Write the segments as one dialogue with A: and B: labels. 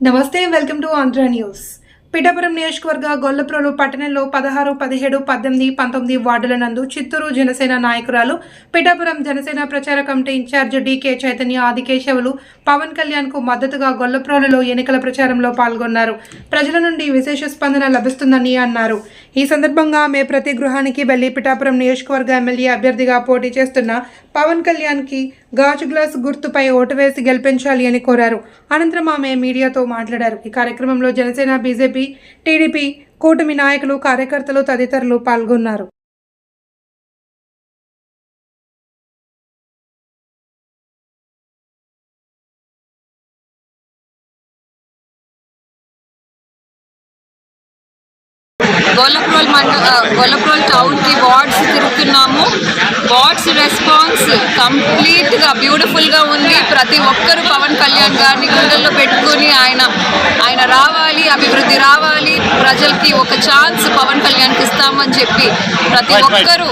A: నమస్తే welcome to Andhra news. Pithapuram నియోజకవర్గ గొల్లప్రోలు పట్టణంలో పదహారు పదిహేడు పద్దెనిమిది పంతొమ్మిది వార్డుల నందు చిత్తూరు జనసేన నాయకురాలు పిఠాపురం జనసేన ప్రచార committee in charge D K Chaitanya Adikesavulu Pawan కళ్యాణ్కు మద్దతుగా గొల్లప్రోలులో ఎన్నికల ప్రచారంలో పాల్గొన్నారు. ప్రజల నుండి విశేష స్పందన లభిస్తుందని అన్నారు. ఈ సందర్భంగా ఆమె ప్రతి గృహానికి వెళ్ళి పిఠాపురం నియోజకవర్గ ఎమ్మెల్యే అభ్యర్థిగా పోటీ చేస్తున్న పవన్ కళ్యాణ్కి గాజు గ్లాస్ గుర్తుపై ఓటు వేసి గెలిపించాలి అని కోరారు. అనంతరం ఆమె మీడియాతో మాట్లాడారు. ఈ కార్యక్రమంలో జనసేన బీజేపీ టీడీపీ కూటమి నాయకులు కార్యకర్తలు తదితరులు పాల్గొన్నారు.
B: గొల్లప్రోల్ మండ గొల్లప్రోల్ టౌన్కి వార్డ్స్ తిరుగుతున్నాము. వార్డ్స్ రెస్పాన్స్ కంప్లీట్గా బ్యూటిఫుల్గా ఉంది. ప్రతి ఒక్కరూ పవన్ కళ్యాణ్ గారిని గుండెల్లో పెట్టుకొని ఆయన ఆయన రావాలి అభివృద్ధి రావాలి ప్రజలకి ఒక ఛాన్స్ పవన్ కళ్యాణ్కి ఇస్తామని చెప్పి ప్రతి ఒక్కరూ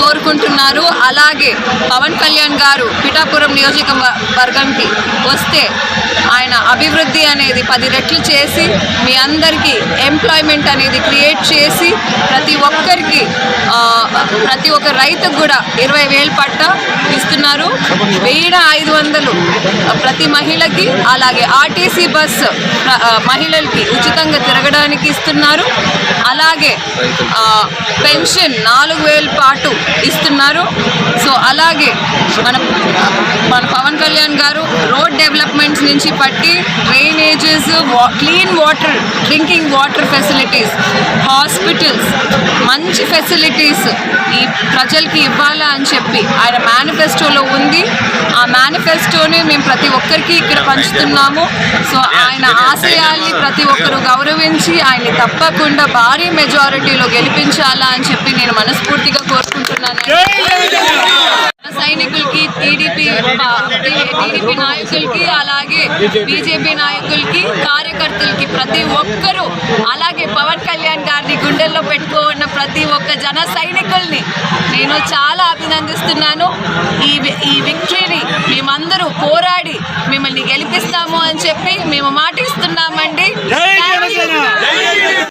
B: కోరుకుంటున్నారు. అలాగే పవన్ కళ్యాణ్ గారు పిఠాపురం నియోజకవర్గంకి వస్తే ఆయన అభివృద్ధి అనేది పది రెట్లు చేసి మీ అందరికీ ఎంప్లాయ్మెంట్ అనేది క్రియేట్ చేసి ప్రతి ఒక్కరికి ఆ, ప్రతి ఒక్క రైతుకు కూడా ఇరవై వేలు పట్ట ఇస్తున్నారు. వేల ఐదు వందలు ప్రతి మహిళకి అలాగే ఆర్టీసీ బస్ మహిళలకి ఉచితంగా తిరగడానికి ఇస్తున్నారు. అలాగే పెన్షన్ నాలుగు వేల పాటు ఇస్తున్నారు. సో అలాగే మన మన పవన్ కళ్యాణ్ గారు రోడ్ డెవలప్మెంట్స్ నుంచి పట్టి drainages clean water drinking water facilities hospitals మంచి ఫెసిలిటీస్ ఈ ప్రజలకి ఇవ్వాలా అని చెప్పి ఆయన మేనిఫెస్టోలో ఉంది. ఆ మేనిఫెస్టోని మేము ప్రతి ఒక్కరికి ఇక్కడ పంచుతున్నాము. సో ఆయన ఆశయాల్ని ప్రతి ఒక్కరు గౌరవించి ఆయన్ని తప్పకుండా భారీ మెజారిటీలో గెలిపించాలా అని చెప్పి నేను మనస్ఫూర్తిగా కోరుకుంటున్నాను. టీడీపీ నాయకులకి అలాగే బీజేపీ నాయకులకి కార్యకర్తలకి ప్రతి ఒక్కరూ అలాగే పవన్ కళ్యాణ్ గారిని గుండెల్లో పెట్టుకున్న ప్రతి ఒక్క జన సైనికుల్ని నేను చాలా అభినందిస్తున్నాను ఈ ఈ విక్టరీని మేమందరూ పోరాడి మిమ్మల్ని గెలిపిస్తాము అని చెప్పి మేము
C: జనసేన!